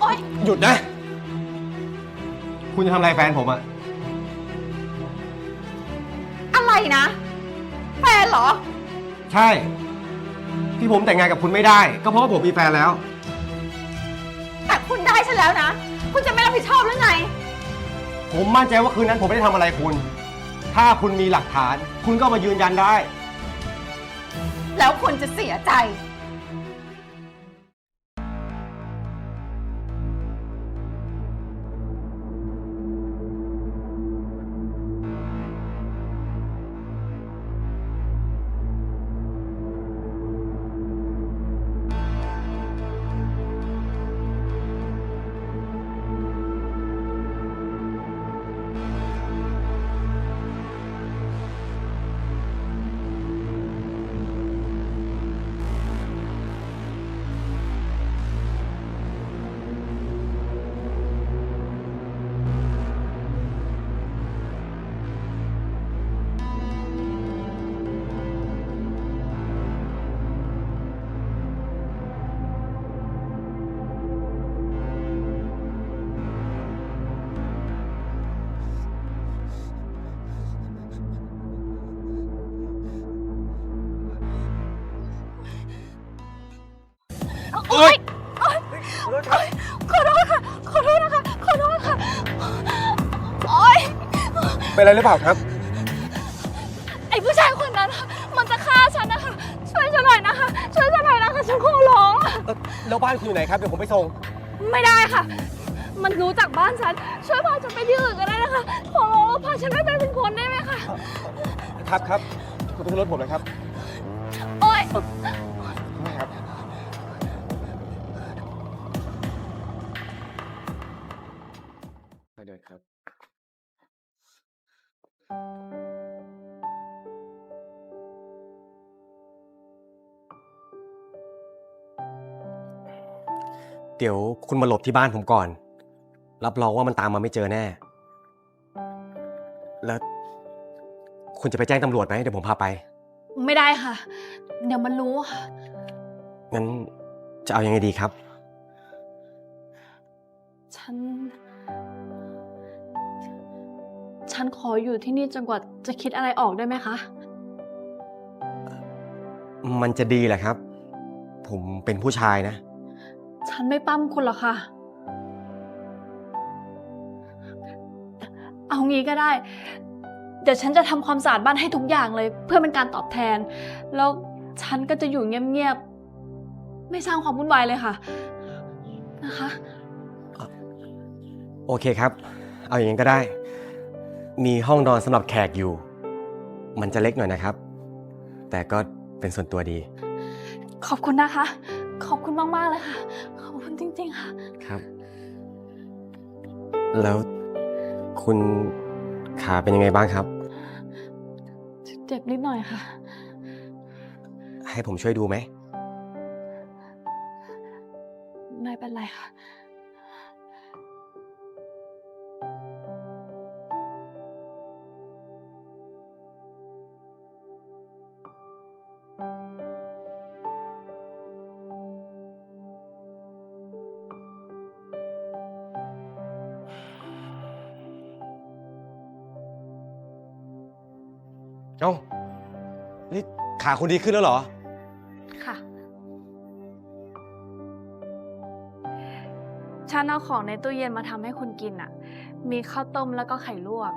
โอ๊ยหยุดนะ คุณจะทำอะไรแฟนผมอะอะไรนะ แฟนเหรอ ใช่ ที่ผมแต่งงานกับคุณไม่ได้ ก็เพราะว่าผมมีแฟนแล้ว แต่คุณได้ฉันแล้วนะ คุณจะไม่รับผิดชอบหรือไง ผมมั่นใจว่าคืนนั้นผมไม่ได้ทำอะไรคุณ ถ้าคุณมีหลักฐาน คุณก็มายืนยันได้ แล้วคุณจะเสียใจ เอ้ยขอโทษค่ะ ขอโทษนะคะ ขอโทษค่ะ โอ๊ย เป็นอะไรหรือเปล่าครับ ไอ้ผู้ชายคนนั้นน่ะมันจะฆ่าฉันนะคะ ช่วยฉันหน่อยนะคะ ช่วยฉันหน่อยนะคะ ฉันขอร้องอะเอ่อแล้วบ้านคุณอยู่ไหนครับ เดี๋ยวผมไปส่ง ไม่ได้ค่ะ มันรู้จักบ้านฉัน ช่วยพาฉันไปที่อื่นก็ได้นะคะ ขอร้องพาฉันไปเป็นคนได้ไหมคะ ครับครับคุณไปขึ้นรถผมเลยครับ ดี๋ยวคุณมาหลบที่บ้านผมก่อน รับรองว่ามันตามมาไม่เจอแน่ แล้วคุณจะไปแจ้งตำรวจไหมเดี๋ยวผมพาไป ไม่ได้ค่ะ เดี๋ยวมันรู้ค่ะงั้นจะเอายังไงดีครับ ฉัน ฉันขออยู่ที่นี่จนกว่าจะคิดอะไรออกได้ไหมคะ มันจะดีแหละครับ ผมเป็นผู้ชายนะ ฉันไม่ปั้มคุณหรอกค่ะ เอางี้ก็ได้ เดี๋ยวฉันจะทำความสะอาดบ้านให้ทุกอย่างเลย เพื่อเป็นการตอบแทน แล้วฉันก็จะอยู่เงียบๆ ไม่สร้างความวุ่นวายเลยค่ะ นะคะ โอเคครับ เอาอย่างนั้นก็ได้ มีห้องนอนสำหรับแขกอยู่ มันจะเล็กหน่อยนะครับ แต่ก็เป็นส่วนตัวดี ขอบคุณนะคะ ขอบคุณมาก ๆ เลยค่ะขอบ คุณจริง ๆ ค่ะ ครับ แล้วคุณขาเป็นยังไงบ้างครับ เจ็บนิดหน่อยค่ะ ให้ผมช่วยดูไหม ไม่เป็นไรค่ะ ขาคุณดีขึ้นแล้วเหรอ ค่ะ ฉันเอาของในตู้เย็นมาทำให้คุณกินอะ มีข้าวต้มแล้วก็ไข่ลวก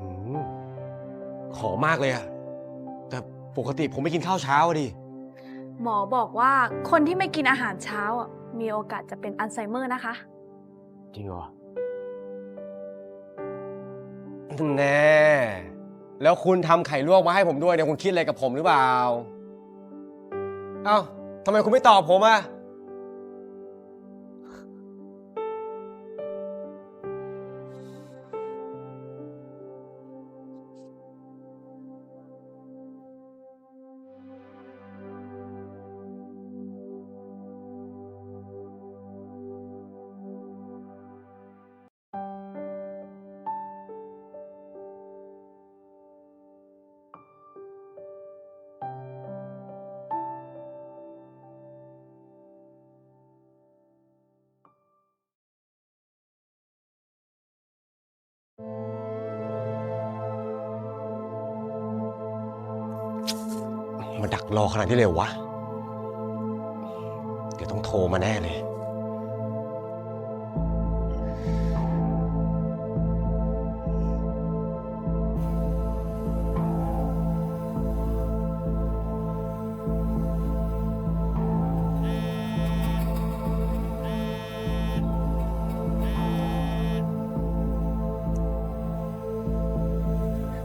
อืมขอมากเลยอะแต่ปกติผมไม่กินข้าวเช้าอะดิ หมอบอกว่าคนที่ไม่กินอาหารเช้าอะมีโอกาสจะเป็นอัลไซเมอร์นะคะ จริงเหรอ แน่ แล้วคุณทำไข่ลวกมาให้ผมด้วยเนี่ยคุณคิดอะไรกับผมหรือเปล่า เอ้าทำไมคุณไม่ตอบผมอะ รอขนาดที่เร็ววะ เดี๋ยวต้องโทรมาแน่เลย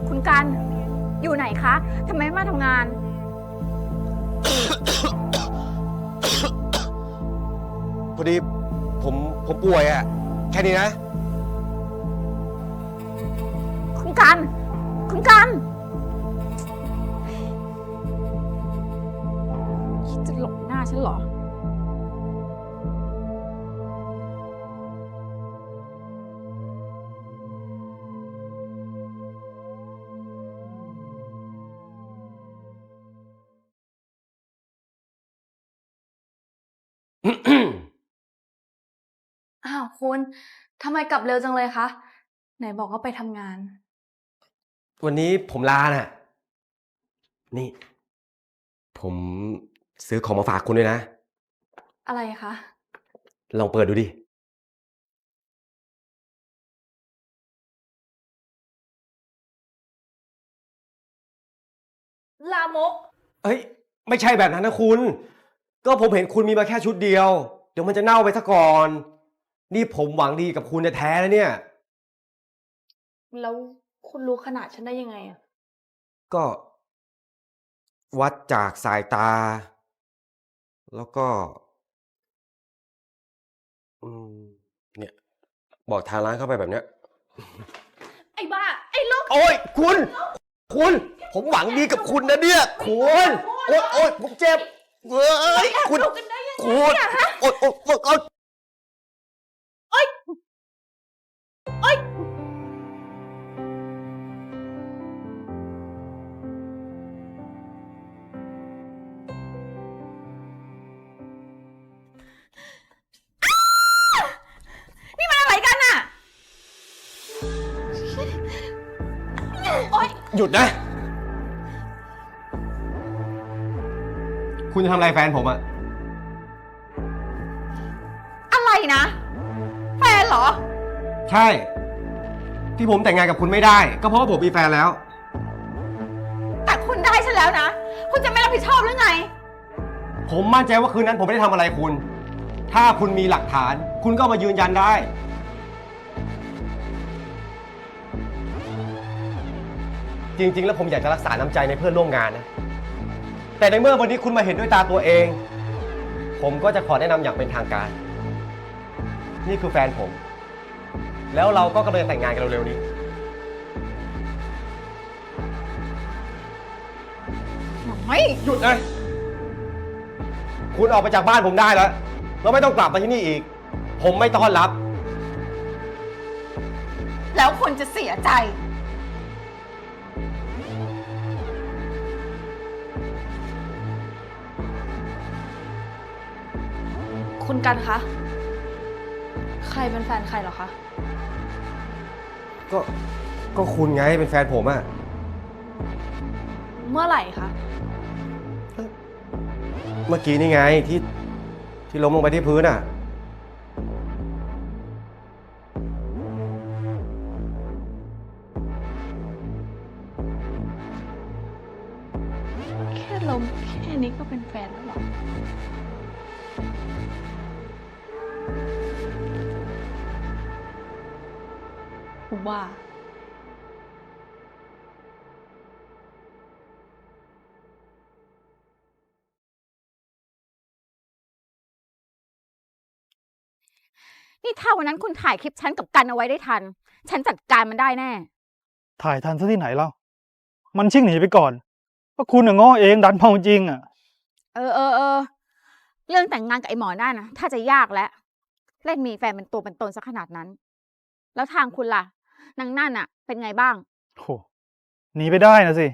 คุณกัน อยู่ไหนคะ ทำไมไม่มาทำงาน อดีผมผมป่วยอะ่ะแค่นี้นะ คุณกัน คุณทำไมกลับเร็วจังเลยคะ ไหนบอกว่าไปทำงาน วันนี้ผมลาน่ะ นี่ ผมซื้อของมาฝากคุณด้วยนะ อะไรคะ ลองเปิดดูดิ ลามก เอ้ย ไม่ใช่แบบนั้นนะคุณ ก็ผมเห็นคุณมีมาแค่ชุดเดียว เดี๋ยวมันจะเน่าไปซะก่อน นี่ผมหวังดีกับคุณแท้ๆแล้วเนี่ย แล้วคุณรู้ขนาดฉันได้ยังไงอะก็ วัดจากสายตา แล้วก็ อืม เนี่ย บอกทางร้านเข้าไปแบบเนี้ย ไอ้บ้า ไอ้ลูกโอ้ยคุณ คุณ ผมหวังดีกับคุณนะเนี่ย คุณ โอ้ยโอ้ยผมเจ็บเอ้ย คุณทำกันได้ยังไงคุณเนี่ยฮะโอ้ยโอ้ยโอ้ยโอ้ย หยุดนะ คุณจะทำอะไรแฟนผมอะอะไรนะ แฟนเหรอ ใช่ ที่ผมแต่งงานกับคุณไม่ได้ ก็เพราะว่าผมมีแฟนแล้ว แต่คุณได้ฉันแล้วนะ คุณจะไม่รับผิดชอบหรือไง ผมมั่นใจว่าคืนนั้นผมไม่ได้ทำอะไรคุณ ถ้าคุณมีหลักฐาน คุณก็เอามายืนยันได้ จริง ๆ แล้วผมอยากจะรักษาน้ำใจในเพื่อนร่วมงานนะ แต่ในเมื่อวันนี้คุณมาเห็นด้วยตาตัวเอง ผมก็จะขอแนะนำอย่างเป็นทางการ นี่คือแฟนผม แล้วเราก็กำลังจะแต่งงานกันเร็วๆนี้ ไม่ หยุดเลยคุณออกไปจากบ้านผมได้แล้ว แล้วไม่ต้องกลับมาที่นี่อีก ผมไม่ต้อนรับ แล้วคุณจะเสียใจ คุณกันคะ ใครเป็นแฟนใครเหรอคะ ก็ก็คุณไงเป็นแฟนผมอะเมื่อไหร่คะ เมื่อกี้นี่ไงที่ที่ล้มลงไปที่พื้นอะ นี่ถ้าวันนั้นคุณถ่ายคลิปฉันกับกันเอาไว้ได้ทัน ฉันจัดการมันได้แน่ ถ่ายทันซะที่ไหนเล่า มันชิ่งหนีไปก่อนว่าคุณน่ะง้อเองดันเมาจริงอะ เออเออเออเรื่องแต่งงานกับไอ้หมอนั่นนะถ้าจะยากแล้วเล่นมีแฟนเป็นตัวเป็นตนซะขนาดนั้น แล้วทางคุณล่ะนางนั่นอะเป็นไงบ้าง โหหนีไปได้นะสิ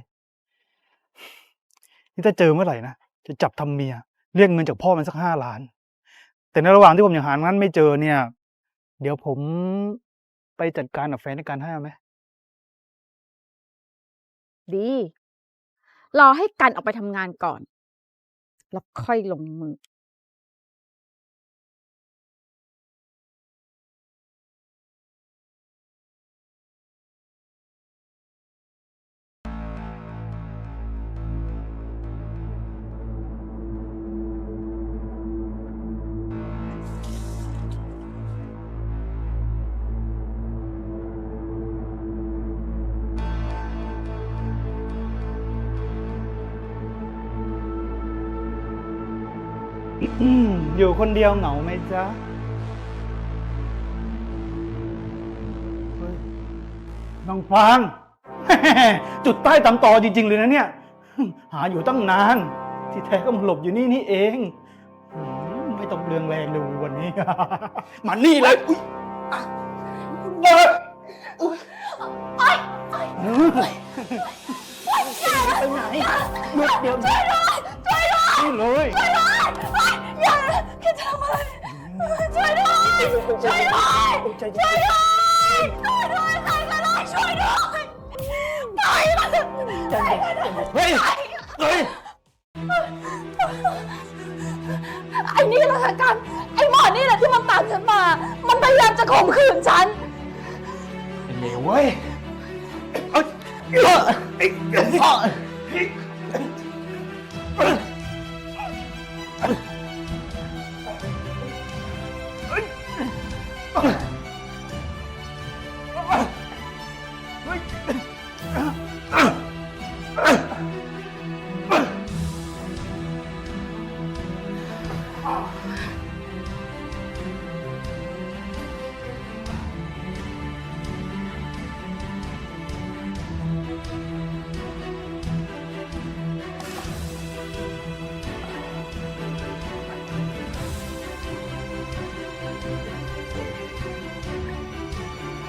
นี่ถ้าเจอเมื่อไหร่นะ จะจับทำเมีย เรียกเงินจากพ่อมันสักห้าล้าน แต่ในระหว่างที่ผมยังหางั้นไม่เจอเนี่ย เดี๋ยวผมไปจัดการกับแฟนในการให้เอาไหมดี รอให้กันออกไปทำงานก่อน แล้วค่อยลงมือ อืมอยู่คนเดียวเหงาไหมจ๊ะเฮ้ยน้องฟางจุดใต้ตำตอจริง ๆ เลยนะเนี่ย หาอยู่ตั้งนาน ที่แท้ก็มาหลบอยู่นี่นี่เองอืมไม่ต้องเรืองแรงเลยวันนี้ มานี่เลยอุ๊ยอะเอ้ยอุ๊ยเอ้ยไปไหนหยุดเดี๋ยวนี้นี่เลย วยด้วยช่วยด้วยช่วยด้วยใครก็ได้ช่วยด้วยไปมันใจเย็นเฮ้ยเฮ้ยไอ้นี่แหละค่ะกันไอ้หมอนี่แหละที่มันตามฉันมา มันพยายามจะข่มขืนฉันเหลวเว้ยเอ้ยเอ้ยเอ้ย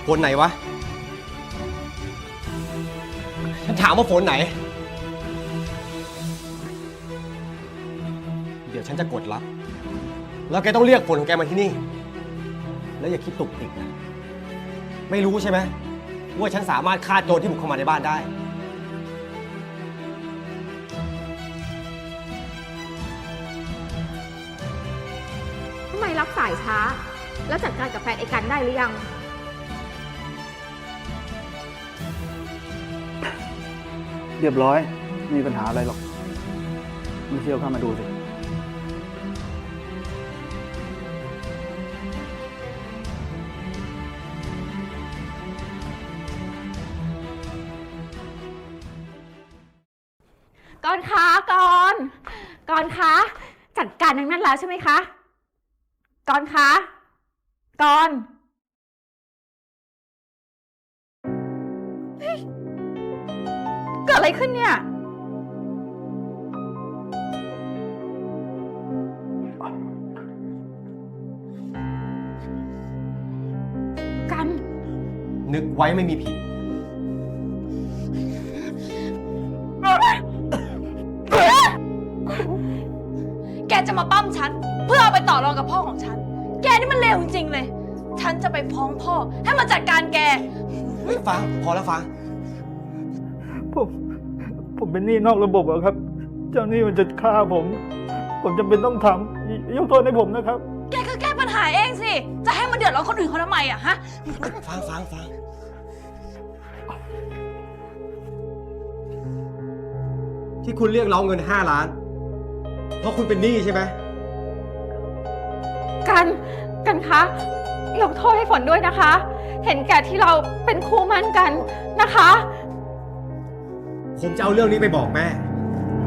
ฝนไหนวะ ฉันถามว่าฝนไหน เดี๋ยวฉันจะกดรับ แล้วแกต้องเรียกฝนของแกมาที่นี่ แล้วอย่าคิดตุกติกนะ ไม่รู้ใช่ไหมว่าฉันสามารถฆ่าโจรที่บุกเข้ามาในบ้านได้ ทำไมรับสายช้า แล้วจัดการกับแฟนไอ้กันได้หรือยัง เรียบร้อย ไม่มีปัญหาอะไรหรอกไม่เชื่อเข้ามาดูสิ ก่อนคะก่อนก่อนคะจัดการอย่างนั้นแล้วใช่ไหมคะก่อนคะก่อน เกิดอะไรขึ้นเนี่ย กัน นึกไว้ไม่มีผิด แกจะมาปั้มฉัน เพื่อเอาไปต่อรองกับพ่อของฉัน แกนี่มันเลวจริงๆเลย ฉันจะไปฟ้องพ่อให้มาจัดการแก เฮ้ยฟังพอแล้วฟัง ผมผมเป็นหนี้นอกระบบอะครับ เจ้าหนี้มันจะฆ่าผม ผมจำเป็นต้องทำยยกโทษให้ผมนะครับ แกก็แก้ปัญหาเองสิ จะให้มันเดือดร้อนคนอื่นเขาทำไมอะฮะ ฟังฟังฟังที่คุณเรียกร้องเงิน 5 ล้าน เพราะคุณเป็นหนี้ใช่ไหม กัน กันคะยกโทษให้ฝนด้วยนะคะ เห็นแก่ที่เราเป็นคู่มั่นกันนะคะ ผมจะเอาเรื่องนี้ไปบอกแม่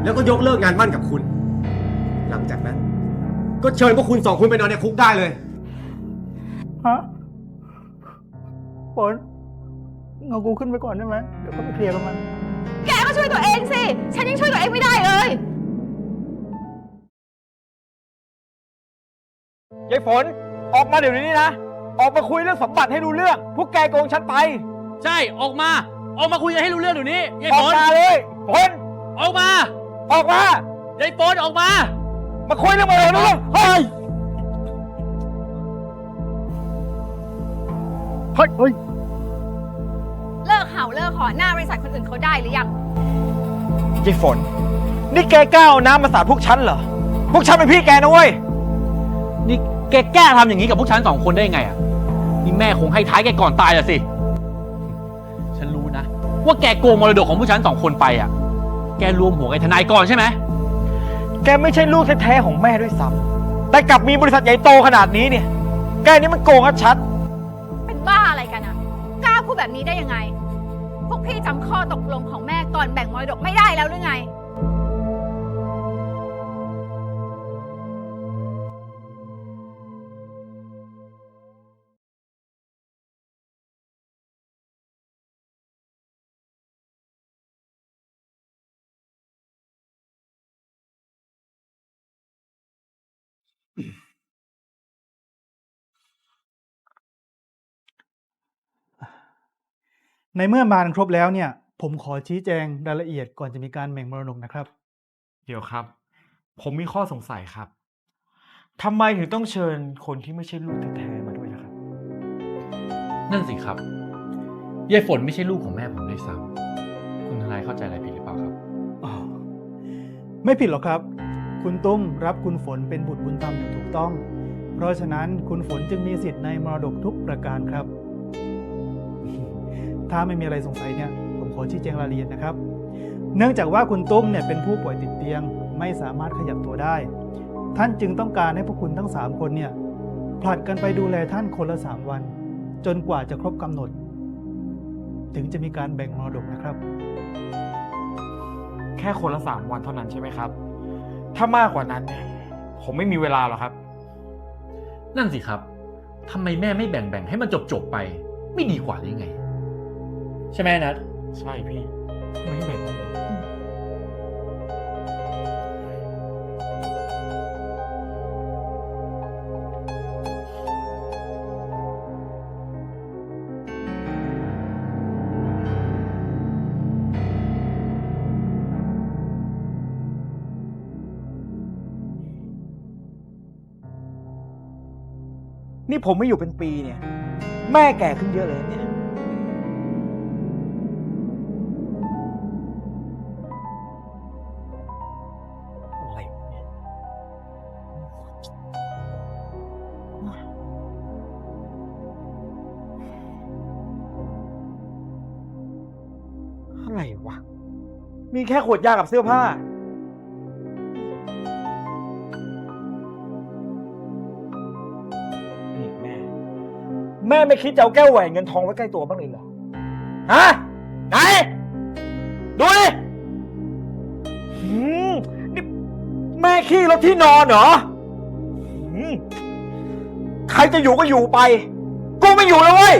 แล้วก็ยกเลิกงานมั่นกับคุณ หลังจากนั้น ก็เชิญพวกคุณสองคนไปนอนในคุกได้เลย ฮะฝนเอากูขึ้นไปก่อนได้ไหมเดี๋ยวเขาไปเคลียร์กับมัน แกก็ช่วยตัวเองสิ ฉันยังช่วยตัวเองไม่ได้เลย ยายฝนออกมาเดี๋ยวนี้นะ ออกมาคุยเรื่องสมบัติให้รู้เรื่อง พวกแกโกงฉันไป ใช่ ออกมา ออกมาคุยกันให้รู้เรื่องเดี๋ยวนี้ยายอฝอกนมาเลยฝนออกมาออกมา ยายฝนออกมา มาคุยเรื่องอะไรรู้เรื่องเฮ้ยเฮ้ยเฮ้ยเลิกเห่าเลิกหอนหน้าบริษัทคนอื่นเขาได้หรือยัง ยายฝน นี่แกกล้าเอาน้ำมาสาดพวกฉันเหรอ พวกฉันเป็นพี่แกนะเว้ย นี่แกแกล้าทำอย่างนี้กับพวกฉันสองคนได้ยังไงอะ นี่แม่คงให้ท้ายแกก่อนตายอะสิฉันรู้นะ ว่าแกโกงมรดกของพวกฉันสองคนไปอะ แกรวมหัวกับไอ้ทนายก่อนใช่ไหม แกไม่ใช่ลูกแท้ๆของแม่ด้วยซ้ำแต่กลับมีบริษัทใหญ่โตขนาดนี้เนี่ย แกนี่มันโกงชัดเป็นบ้าอะไรกันอะกล้าพูดแบบนี้ได้ยังไง พวกพี่จำข้อตกลงของแม่ก่อนแบ่งมรดกไม่ได้แล้วหรือไง ในเมื่อมานครบแล้วเนี่ย ผมขอชี้แจงรายละเอียดก่อนจะมีการแบ่งมรดกนะครับ เดี๋ยวครับ ผมมีข้อสงสัยครับทำไมถึงต้องเชิญคนที่ไม่ใช่ลูกแท้ๆมาด้วยล่ะครับ นั่นสิครับยายฝนไม่ใช่ลูกของแม่ผมด้วยซ้ำคุณทนายเข้าใจอะไรผิดหรือเปล่าครับ อ๋อไม่ผิดหรอกครับ คุณตุ้มรับคุณฝนเป็นบุตรบุญธรรมอย่างถูกต้อง เพราะฉะนั้นคุณฝนจึงมีสิทธิ์ในมรดกทุกประการครับ ถ้าไม่มีอะไรสงสัยเนี่ยผมขอชี้แจงรายละเอียดนะครับ เนื่องจากว่าคุณตุ้มเนี่ยเป็นผู้ป่วยติดเตียง ไม่สามารถขยับตัวได้ ท่านจึงต้องการให้พวกคุณทั้ง 3 คนเนี่ยผลัดกันไปดูแลท่านคนละ 3 วัน จนกว่าจะครบกำหนด ถึงจะมีการแบ่งมรดกนะครับ แค่คนละสามวันเท่านั้นใช่ไหมครับ ถ้ามากกว่านั้นเนี่ยผมไม่มีเวลาหรอกครับ นั่นสิครับทำไมแม่ไม่แบ่งๆให้มันจบๆไป ไม่ดีกว่าหรือไง ใช่ไหมนัดใช่พี่ ไม่แบ่งๆนี่ผมไม่อยู่เป็นปีเนี่ย แม่แก่ขึ้นเยอะเลยเนี่ย มีแค่ขวดยากับเสื้อผ้า นี่แม่ แม่ไม่คิดจะเอาแก้วแหวนเงินทองไว้ใกล้ตัวบ้างเลยเหรอ ฮะ ไหน ดูดิหืมนี่แม่ขี้รถที่นอนเหรอหืมใครจะอยู่ก็อยู่ไป กูไม่อยู่แล้วเว้ย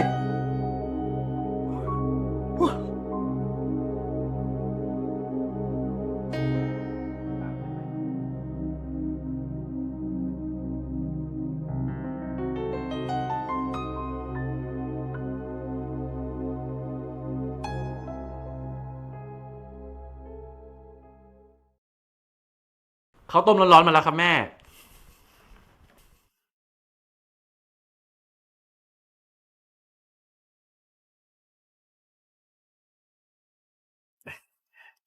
เขาต้มร้อนๆมาแล้วครับแม่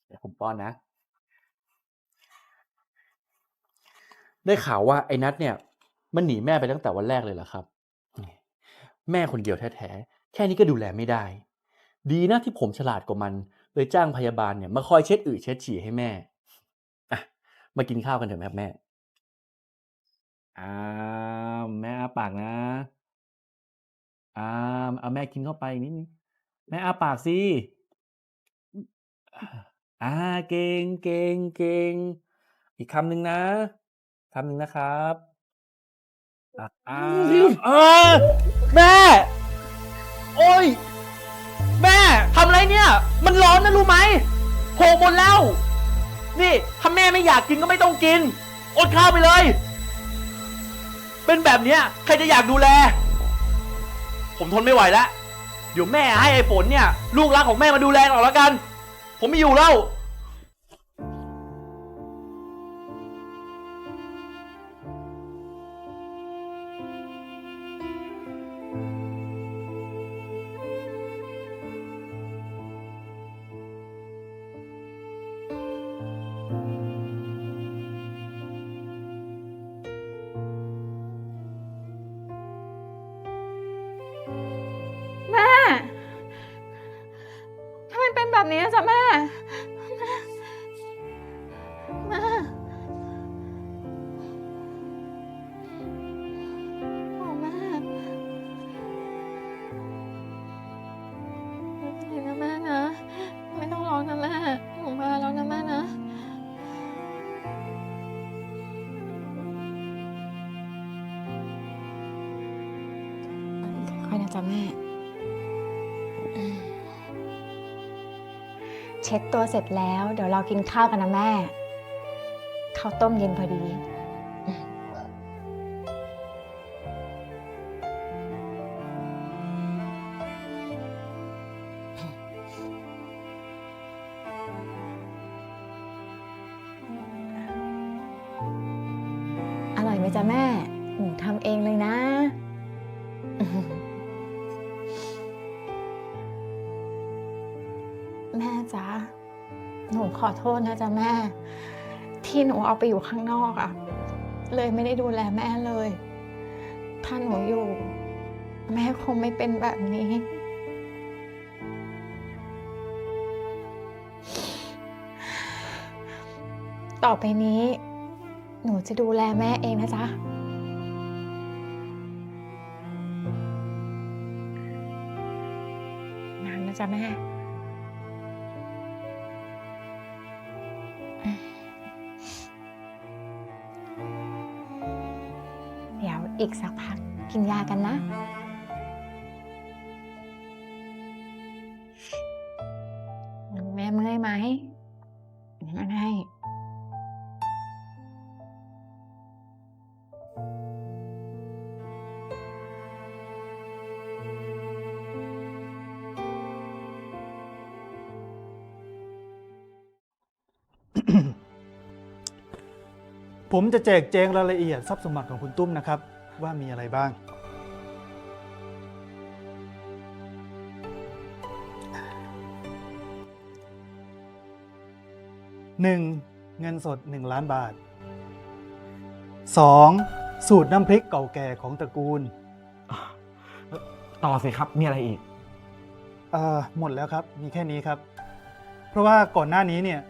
เดี๋ยวผมป้อนนะ ได้ข่าวว่าไอ้นัทเนี่ย มันหนีแม่ไปตั้งแต่วันแรกเลยเหรอครับ แม่คนเดียวแท้ๆ แค่นี้ก็ดูแลไม่ได้ ดีนะที่ผมฉลาดกว่ามัน เลยจ้างพยาบาลเนี่ยมาคอยเช็ดอึเช็ดฉี่ให้แม่ มากินข้าวกันเถอะครับแม่ อ้าวแม่อาปากนะอ้าวเอาแม่กินเข้าไปนิดนึงแม่อาปากสิ อ่าเก่งเก่งเก่งอีกคำหนึ่งนะคำหนึ่งนะครับอะอ้าวเออแม่ โอ้ย แม่ทำอะไรเนี่ย มันร้อนนะรู้ไหมโหกหมดแล้ว นี่ถ้าแม่ไม่อยากกินก็ไม่ต้องกิน อดข้าวไปเลย เป็นแบบเนี้ยใครจะอยากดูแล ผมทนไม่ไหวแล้ว เดี๋ยวแม่ให้ไอ้ฝนเนี่ย ลูกรักของแม่มาดูแลก่อยแล้วกัน ผมไม่อยู่แล้ว เป็นแบบนี้จ้ะแม่ ตัวเสร็จแล้ว เดี๋ยวเรากินข้าวกันนะแม่ ข้าวต้มเย็นพอดี อร่อยไหมจ๊ะแม่ หนูทำเองเลยนะแม่จ๊ะ หนูขอโทษนะจ๊ะแม่ ที่หนูเอาไปอยู่ข้างนอกอะเลยไม่ได้ดูแลแม่เลย ถ้าหนูอยู่ แม่คงไม่เป็นแบบนี้ต่อไปนี้ หนูจะดูแลแม่เองนะจ๊ะงานนะจ๊ะแม่ อีกสักพักกินยากันนะ แม่เมื่อยไหมไม่ให้ผมจะแจกแจงรายละเอียดทรัพย์สมบัติของคุณตุ้มนะครับ ว่ามีอะไรบ้าง 1. เงินสด 1 ล้านบาท 2. สูตรน้ำพริกเก่าแก่ของตระกูลต่อสิครับ มีอะไรอีกเอ่อหมดแล้วครับ มีแค่นี้ครับ เพราะว่าก่อนหน้านี้เนี่ย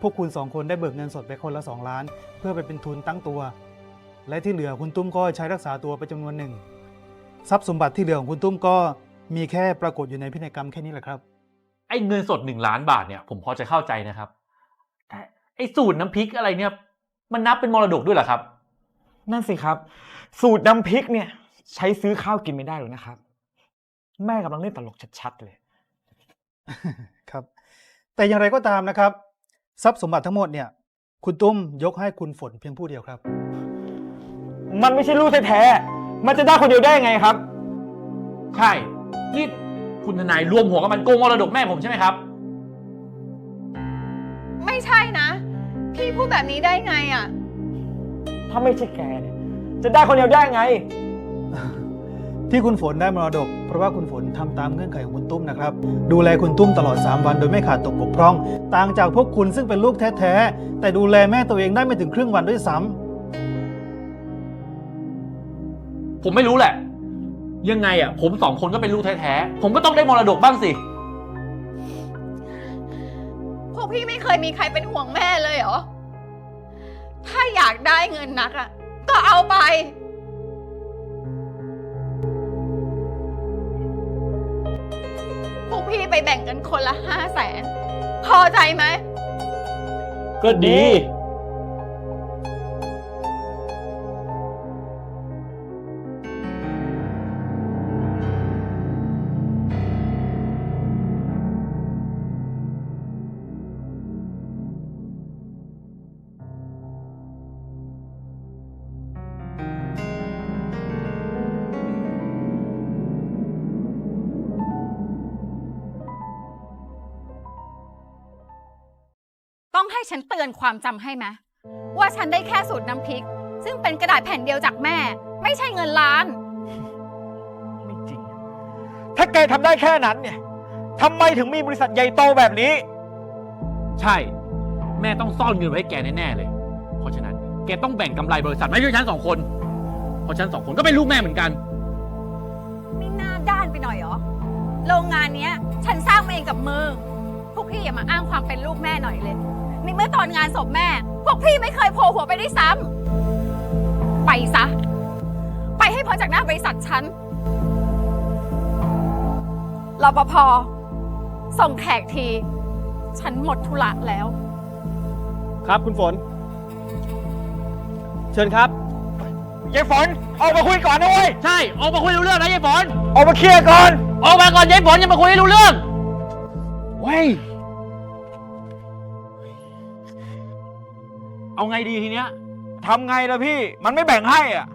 พวกคุณสองคนได้เบิกเงินสดไปคนละ 2 ล้าน เพื่อไปเป็นทุนตั้งตัว และที่เหลือคุณตุ้มก็ใช้รักษาตัวไปจำนวนหนึ่ง ทรัพย์สมบัติที่เหลือของคุณตุ้มก็มีแค่ปรากฏอยู่ในพินัยกรรมแค่นี้แหละครับ ไอ้เงินสดหนึ่งล้านบาทเนี่ยผมพอจะเข้าใจนะครับ แต่ไอ้สูตรน้ำพริกอะไรเนี่ย มันนับเป็นมรดกด้วยเหรอครับ นั่นสิครับ สูตรน้ำพริกเนี่ย ใช้ซื้อข้าวกินไม่ได้หรอกนะครับ แม่กำลังเล่นตลกชัดๆเลย ครับ แต่อย่างไรก็ตามนะครับ ทรัพย์สมบัติทั้งหมดเนี่ย คุณตุ้มยกให้คุณฝนเพียงผู้เดียวครับ มันไม่ใช่ลูกแท้ๆมันจะได้คนเดียวได้ยังไงครับ ใช่ นี่คุณทนายรวมหัวกับมันโกงมรดกแม่ผมใช่ไหมครับ ไม่ใช่นะ พี่พูดแบบนี้ได้ไงอะ ถ้าไม่ใช่แกเนี่ยจะได้คนเดียวได้ยังไง ที่คุณฝนได้มรดก เพราะว่าคุณฝนทำตามเงื่อนไขของคุณตุ้มนะครับ ดูแลคุณตุ้มตลอด 3 วันโดยไม่ขาดตกบกพร่อง ต่างจากพวกคุณซึ่งเป็นลูกแท้ๆแต่ดูแลแม่ตัวเองได้ไม่ถึงครึ่งวันด้วยซ้ำ ผมไม่รู้แหละ ยังไงอะ ผมสองคนก็เป็นลูกแท้ๆ ผมก็ต้องได้มรดกบ้างสิ พวกพี่ไม่เคยมีใครเป็นห่วงแม่เลยเหรอ ถ้าอยากได้เงินนักอะ ก็เอาไป พวกพี่ไปแบ่งกันคนละห้าแสน พอใจไหม ก็ดีต้ อนความจำให้ไหมว่าฉันได้แค่สูตรน้ำพริก ซึ่งเป็นกระดาษแผ่นเดียวจากแม่ ไม่ใช่เงินล้าน ไม่จริง ถ้าแกทำได้แค่นั้นเนี่ยทำไมถึงมีบริษัทใหญ่โตแบบนี้ ใช่ แม่ต้องซ่อนเงินไว้ให้แกแน่ๆเลย เพราะฉะนั้นแกต้องแบ่งกำไรบริษัทไม่ใช่ฉันสองคน เพราะฉันสองคนก็เป็นลูกแม่เหมือนกัน ไม่น่าด้านไปหน่อยเหรอ โรงงานเนี้ย ฉันสร้างมาเองกับมือ พวกพี่อย่ามาอ้างความเป็นลูกแม่หน่อยเลยใน นี่เมื่อตอนงานศพแม่ พวกพี่ไม่เคยโผล่หัวไปได้วยซ้ำไปซะ ไปให้พ้นจากหน้าบริษัทฉันรปภส่งแขกที ฉันหมดธุระแล้ว ครับคุณฝน เชิญครับ ยายฝนออกมาคุยก่อนนะเว้ยใช่ออกมาคุยรู้เรื่องนะยายฝนออกมาเคลียร์ก่อน ออกมาก่อนยายฝนยังมาคุยให้รู้เรื่อง เว้ย เอาไงดีทีเนี้ยทำไงล่ะพี่ มันไม่แบ่งให้อะ